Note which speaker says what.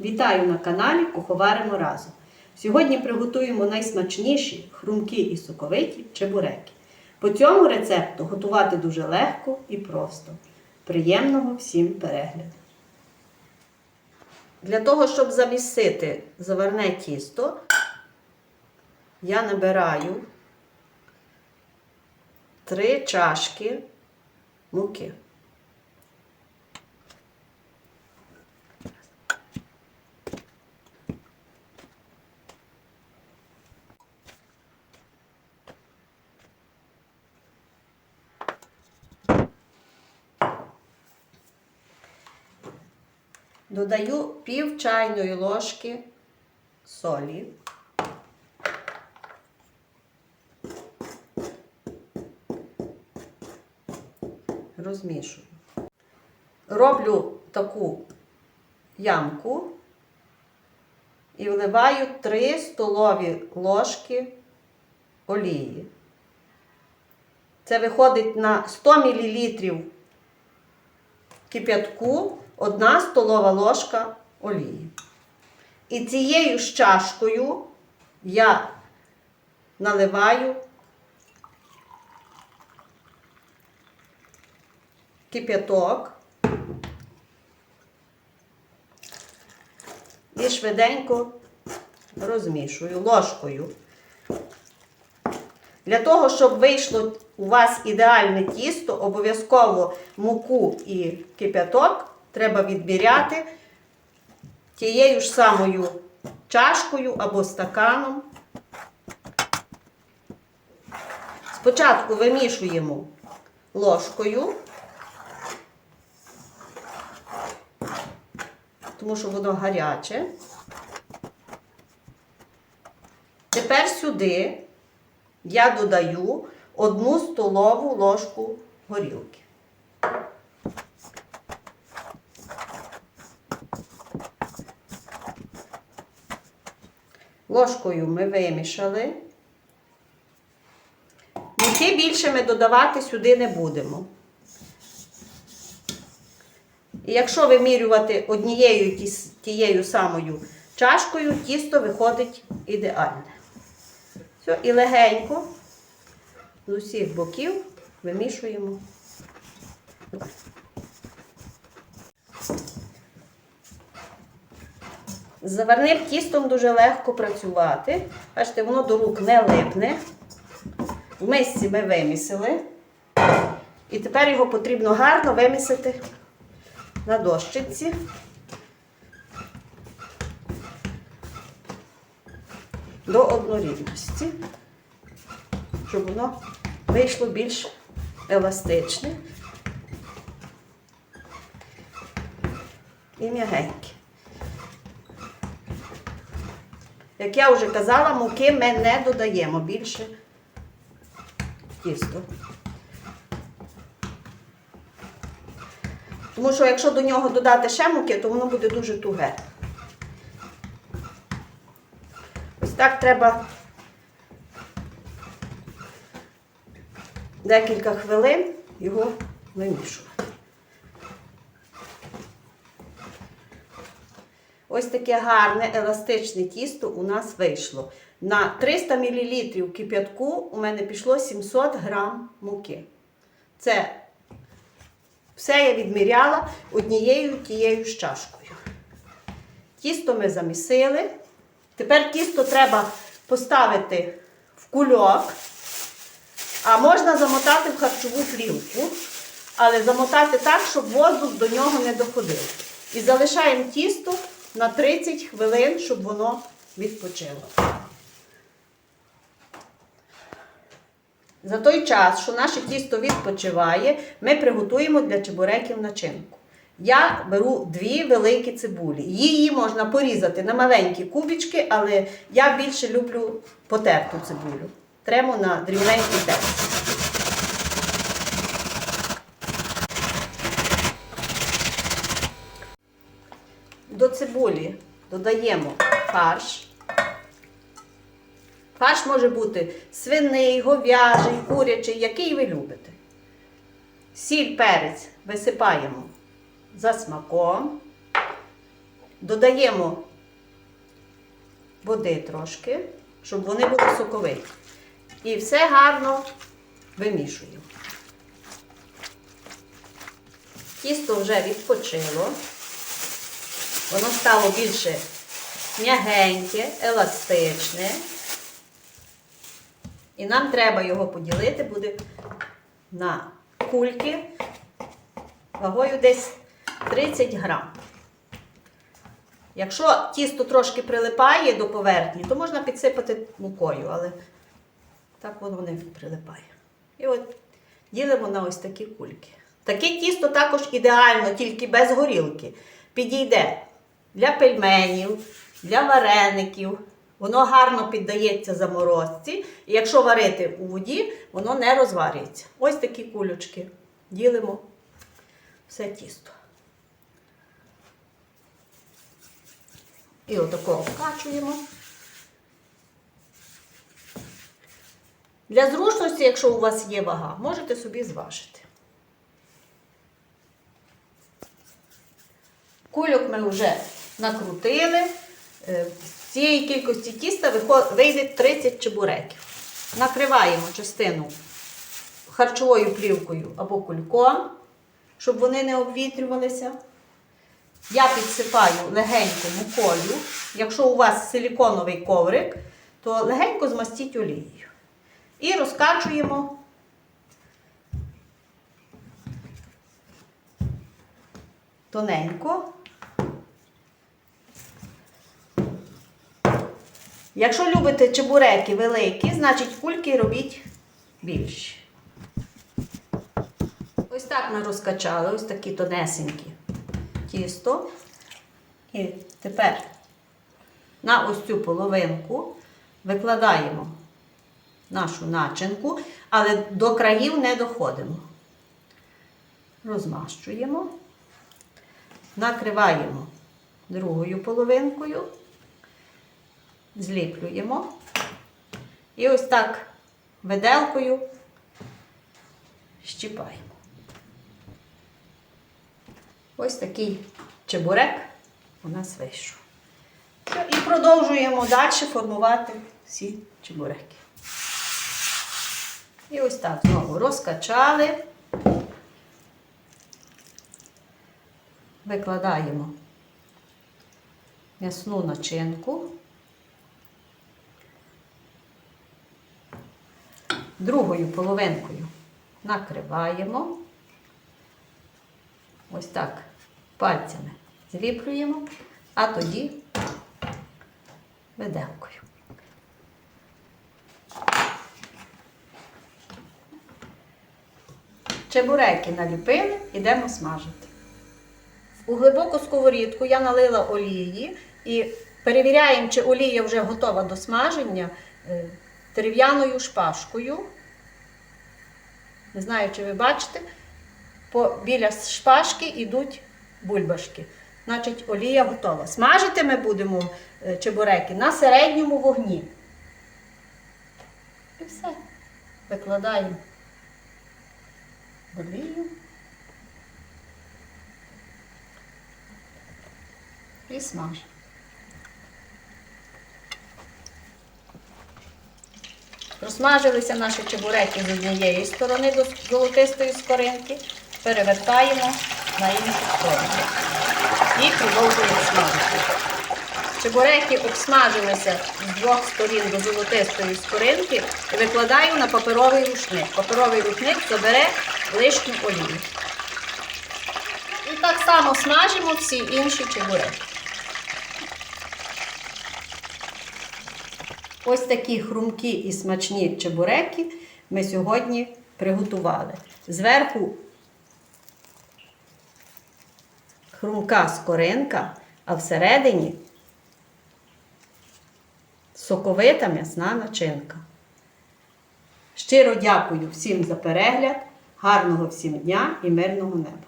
Speaker 1: Вітаю на каналі Куховаримо разом. Сьогодні приготуємо найсмачніші, хрумкі і соковиті чебуреки. По цьому рецепту готувати дуже легко і просто. Приємного всім перегляду! Для того, щоб замісити заварне тісто, я набираю 3 чашки муки. Додаю пів чайної ложки солі. Розмішую. Роблю таку ямку і вливаю 3 столові ложки олії. Це виходить на 100 мл кип'ятку 1 столова ложка олії. І цією ж чашкою я наливаю кип'яток і швиденько розмішую ложкою. Для того, щоб вийшло у вас ідеальне тісто, обов'язково муку і кип'яток треба відміряти тією ж самою чашкою або стаканом. Спочатку вимішуємо ложкою, тому що воно гаряче. Тепер сюди я додаю одну столову ложку горілки. Ложкою ми вимішали. Муки більше ми додавати сюди не будемо. І якщо вимірювати однією тією самою чашкою, тісто виходить ідеальне. Все, і легенько з усіх боків вимішуємо. З заварним тістом дуже легко працювати. Бачите, воно до рук не липне. В мисці ми вимісили. І тепер його потрібно гарно вимісити на дощиці. До однорідності, щоб воно вийшло більш еластичне і м'ягеньке. Як я вже казала, муки ми не додаємо більше в тісто. Тому що якщо до нього додати ще муки, то воно буде дуже туге. Ось так треба декілька хвилин його вимішувати. Ось таке гарне еластичне тісто у нас вийшло. На 300 мл кип'ятку у мене пішло 700 грам муки. Це все я відміряла однією тією ж чашкою. Тісто ми замісили. Тепер тісто треба поставити в кульок, а можна замотати в харчову плівку, але замотати так, щоб воздух до нього не доходив. І залишаємо тісто на 30 хвилин, щоб воно відпочило. За той час, що наше тісто відпочиває, ми приготуємо для чебуреків начинку. Я беру дві великі цибулі. Її можна порізати на маленькі кубічки, але я більше люблю потерту цибулю. Тремо на дрібненький тест. Цибулі додаємо фарш. Фарш може бути свиний, говяжий, курячий, який ви любите. Сіль перець висипаємо за смаком. додаємо води трошки, щоб вони були соковиті. І все гарно вимішуємо. Тісто вже відпочило. Воно стало більше м'ягеньке, еластичне. І нам треба його поділити буде на кульки вагою десь 30 грам. Якщо тісто трошки прилипає до поверхні, то можна підсипати мукою, але так воно не прилипає. І от ділимо на ось такі кульки. Таке тісто також ідеально, тільки без горілки. Підійде для пельменів, для вареників. Воно гарно піддається заморозці. І якщо варити у воді, воно не розварюється. Ось такі кульочки. Ділимо все тісто. І отако обкачуємо. Для зручності, якщо у вас є вага, можете собі зважити. Кульок ми вже накрутили. Е, З цієї кількості тіста вийде 30 чебуреків. Накриваємо частину харчовою плівкою або кульком, щоб вони не обвітрювалися. Я підсипаю легенько мукою. Якщо у вас силіконовий коврик, то легенько змастіть олією. І розкачуємо тоненько. Якщо любите чебуреки великі, значить кульки робіть більші. Ось так ми розкачали, ось такі тонесенькі тісто. І тепер на ось цю половинку викладаємо нашу начинку, але до країв не доходимо. Розмащуємо, накриваємо другою половинкою, зліплюємо. І ось так виделкою щіпаємо. Ось такий чебурек у нас вийшов. І продовжуємо далі формувати всі чебуреки. І ось так знову розкачали. Викладаємо м'ясну начинку. Другою половинкою накриваємо. Ось так пальцями зліплюємо, а тоді виделкою. Чебуреки наліпили, йдемо смажити. У глибоку сковорідку я налила олії і перевіряємо, чи олія вже готова до смаження е, дерев'яною шпажкою. Не знаю, чи ви бачите, по, біля шпажки йдуть бульбашки. Значить, олія готова. Смажити ми будемо е, чебуреки на середньому вогні. І все. Викладаємо олію. І смажимо. Розсмажилися наші чебуреки з однієї сторони до золотистої скоринки, перевертаємо на іншу сторону і продовжуємо смажити. Чебуреки обсмажилися з двох сторін до золотистої скоринки і викладаю на паперовий рушник. Паперовий рушник забере лишню олію. І так само смажимо всі інші чебуреки. Ось такі хрумкі і смачні чебуреки ми сьогодні приготували. Зверху хрумка скоринка, а всередині соковита м'ясна начинка. Щиро дякую всім за перегляд, гарного всім дня і мирного неба!